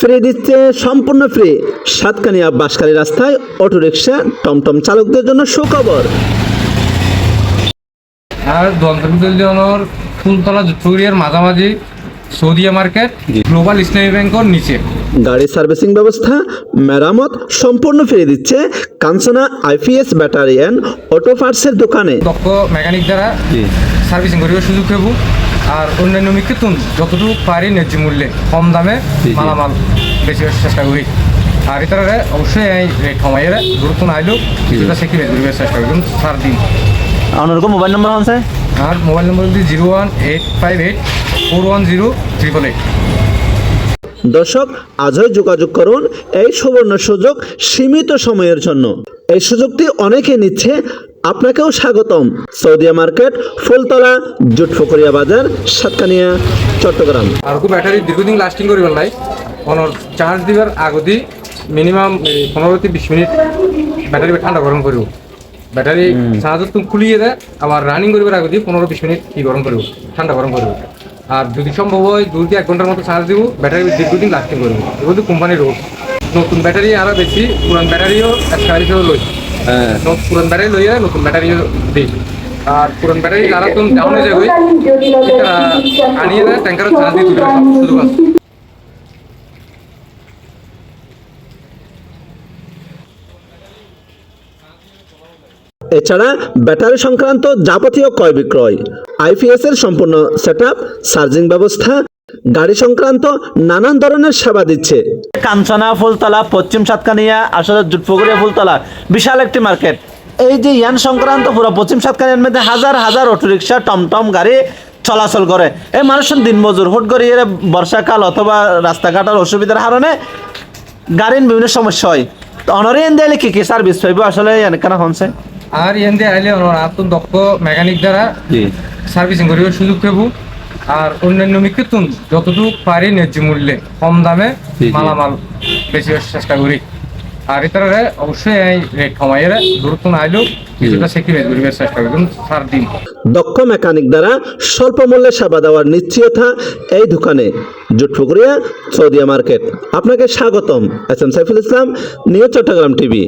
Free দিচ্ছে সম্পূর্ণ free. Satkania Baskali রাস্তায় অটোরিকশা টমটম চালকদের জন্য সুখবর। আর দন্তবিদ্যালয়র ফুলতলা জুটপুরিয়ার মাঝামাঝি সৌদিয়া মার্কেট গ্লোবাল ইসলামী ব্যাংকর নিচে। গাড়ি সার্ভিসিং ব্যবস্থা মেরামত সম্পূর্ণ ফ্রি দিচ্ছে Kanchana IPS battery and auto পার্টসের দোকানে। দক্ষ মেকানিক দ্বারা সার্ভিসিং করিবার সুযোগ দেব আর অন্যান্য মিক্ষেতুন যতটুকু পারি ন্যায্য মূল্যে কম দামে মালামাল বেশি চেষ্টা করি। আর এটারে অবশ্যই এই রেট কমাইয়ে গুরুত্ব না আইলেও কিছুটা সেক্রিফাইস করিবার চেষ্টা করি কিন্তু সার দিন। আপনার মোবাইল নম্বর আছে? আর মোবাইল নম্বর হচ্ছে zero one eight five eight four one zero triple eight. দর্শক আজই যোগাযোগ করুন এই সুবর্ণ সুযোগ সীমিত সময়ের জন্য। এই সুযোগটি অনেকে নিচ্ছে আপনাকেও স্বাগতম। Saudia market Phultala jute ফকরিয়া Bazar Satkania Chittagong. আর ব্যাটারি দীর্ঘদিন লাস্টিং করিবার নাই। কোনো চার্জ দিবার আগদি মিনিমাম পনেরো থেকে বিশ মিনিট ব্যাটারি ঠান্ডা গরম করব। ব্যাটারি চার্জ তুমি খুলিয়ে দেয় আবার রানিং করিবার আগদি পনেরো বিশ মিনিট কি গরম করব ঠান্ডা গরম করব। আর যদি সম্ভব হয় দুই থেকে এক ঘণ্টার মতো চার্জ দিব ব্যাটারি দীর্ঘদিন লাস্টিং করব। এগুলো কোম্পানির রোড নতুন ব্যাটারি আরও বেশি পুরান ব্যাটারিও হিসেবে লই আর যারা তুমি ডাউন হয়ে যাবে আনিয়ে দেয় চার্জ দিয়ে তুলে শুধু বাস। এছাড়া ব্যাটারি সংক্রান্ত যাবতীয় ক্রয় বিক্রয় আইপিএস এর সম্পূর্ণ সেট চার্জিং ব্যবস্থা গাড়ি সংক্রান্ত নানান ধরনের সেবা দিচ্ছে। কাঞ্চনা ফুলতলা পশ্চিম সাতকানিয়া আসলে জুটপুকুরিয়া ফুলতলা বিশাল একটি মার্কেট। এই যে ইয়ান সংক্রান্ত পুরো পশ্চিম সাতকানিয়ার মধ্যে হাজার হাজার অটোরিকশা টমটম গাড়ি চলাচল করে। এই মানুষের দিন মজুর হুট করে এরা বর্ষাকাল অথবা রাস্তাঘাটের অসুবিধার কারণে গাড়ির বিভিন্ন সমস্যা হয়। তো অনরে এন দিলে কি কি সার্ভিস পাইব? আসলে কেন হনছে? আর ইয়ান আইলে আতুন দক্ষ মেকানিক দ্বারা সার্ভিসিং করিবার সুযোগ দেব আর অন্যান্য মিক্ষেতুন যতটুকু পারি ন্যায্য মূল্যে কম দামে মালামাল বেশি চেষ্টা করি। আর এটারে অবশ্যই এই রেট কমাইয়ে গুরুত্ব না আইলেও কিছুটা সেক্রিফাইস করিবার চেষ্টা করি সার দিন। দক্ষ মেকানিক দ্বারা স্বল্প মূল্যে সেবা দেওয়ার নিশ্চয়তা এই দোকানে। জুটপুকুরিয়া সৌদিয়া মার্কেট। আপনাকে স্বাগতম S M Saiful Islam new Chittagong TV.